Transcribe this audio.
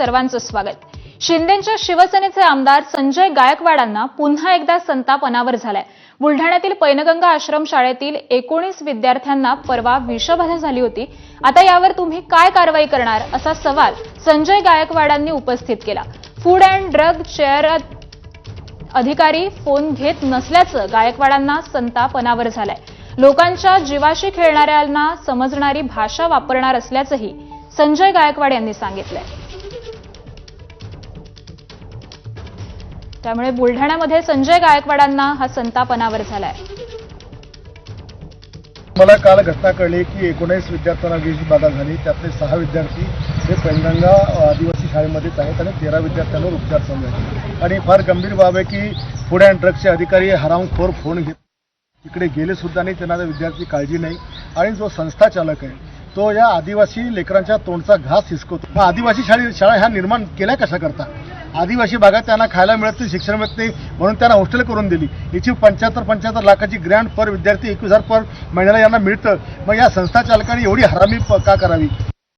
सर्वांचं स्वागत. शिंदेच्या शिवसेनेचे आमदार संजय गायकवाडांना पुन्हा एकदा संताप अनावर झालाय. बुलढाण्यातील पैनगंगा आश्रम शाळेतील एकोणीस विद्यार्थ्यांना परवा विषबाधा झाली होती. आता यावर तुम्ही काय कारवाई करणार असा सवाल संजय गायकवाडांनी उपस्थित केला. फूड अँड ड्रग चेअर अधिकारी फोन घेत नसल्याचं गायकवाडांना संताप अनावर झालाय. लोकांच्या जीवाशी खेळणाऱ्यांना समजणारी भाषा वापरणार असल्याचंही संजय गायकवाड यांनी सांगितलंय. त्यामुळे बुलढाण्यामध्ये संजय गायकवाडांना हा संताप अनावर झालाय. मला काल घटना कळली की एकोणीस विद्यार्थ्यांना वीज बाधा झाली. त्यातले सहा विद्यार्थी हे पैनगंगा आदिवासी शाळेमध्येच आहेत आणि तेरा विद्यार्थ्यांवर उपचार चालू आहेत. आणि फार गंभीर बाब आहे की फूड अँड ड्रग्सचे अधिकारी हरामखोर फोन घेत तिकडे गेले सुद्धा नाही. त्यांना विद्यार्थी काळजी नाही. आणि जो संस्था चालक आहे तो या आदिवासी लेकरांच्या तोंडचा घास हिसकवतो. आदिवासी शाळे शाळा ह्या निर्माण केल्या कशा करता? आदिवासी भागात त्यांना खायला मिळत नाही शिक्षण मिळत नाही म्हणून त्यांना हॉस्टेल करून दिली. याची पंच्याहत्तर पंच्याहत्तर लाखाची ग्रँड पर विद्यार्थी एकवीस हजार पर महिन्याला यांना मिळतं. मग या संस्था चालकांनी एवढी हरामी प- का करावी?